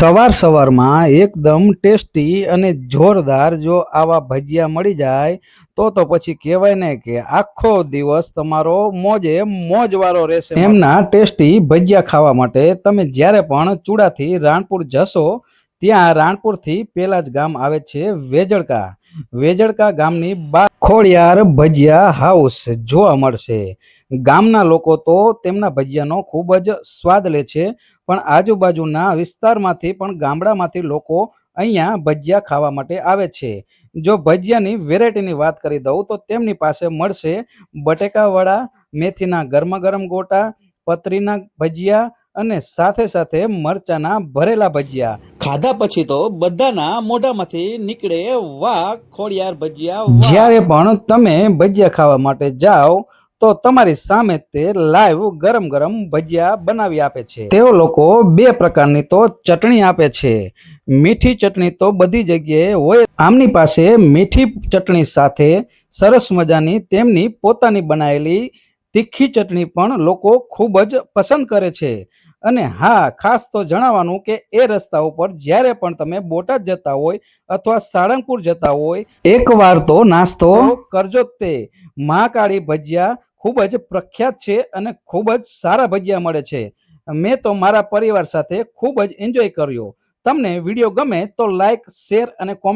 સવાર સવારમાં એકદમ ટેસ્ટી અને જોરદાર જો આવા ભજીયા મળી જાય, તો તો પછી કહેવાય ને કે આખો દિવસ તમારો મોજે મોજવાળો રહેશે. એમના ટેસ્ટી ભજીયા ખાવા માટે તમે જ્યારે પણ ચૂડાથી રાણપુર જશો, ત્યાં રાણપુરથી પેલા જ ગામ આવે છે વેજળકા વેજળકા ગામની બા ખોડિયાર ભજીયા હાઉસ જોવા મળશે. ગામના લોકો તો તેમના ભજીયાનો ખૂબ જ સ્વાદ લે છે, પણ આજુબાજુના વિસ્તારમાંથી પણ ગામડામાંથી લોકો અહીંયા ભજીયા ખાવા માટે આવે છે. જો ભજીયાની વેરાયટીની વાત કરી દઉં તો તેમની પાસે મળશે બટેકાવડા, મેથીના ગરમા ગરમ ગોટા, પતરીના ભજીયા અને સાથે સાથે મરચાના ભરેલા ભજીયા. ખાધા પછી તો બધાના મોઢામાંથી નીકળે વાહ ખોડિયાર ભજીયા જ્યારે પણ તમે ભજીયા ખાવા માટે જાઓ તો તમારી સામે તે લાઈવ ગરમ ગરમ ભજીયા બનાવી આપે છે. તેઓ લોકો બે પ્રકારની તો ચટણી આપે છે. મીઠી ચટણી તો બધી જગ્યાએ હોય. આમની પાસે મીઠી ચટણી સાથે સરસ મજાની તેમની પોતાની બનાવેલી તીખી ચટણી પણ લોકો ખૂબ જ પસંદ કરે છે. અને હા ખાસ તો જણાવવાનું કે એ રસ્તા ઉપર જ્યારે પણ તમે બોટાદ જતા હોય અથવા સાળંગપુર જતા હોય એકવાર તો નાસ્તો કરજો તે. મહાકાળી ભજીયા ખૂબ જ પ્રખ્યાત છે અને ખૂબ જ સારા ભજીયા મળે છે. મેં તો મારા પરિવાર સાથે ખૂબ જ એન્જોય કર્યો. તમને વીડિયો ગમે તો લાઈક શેર અને કોમેન્ટ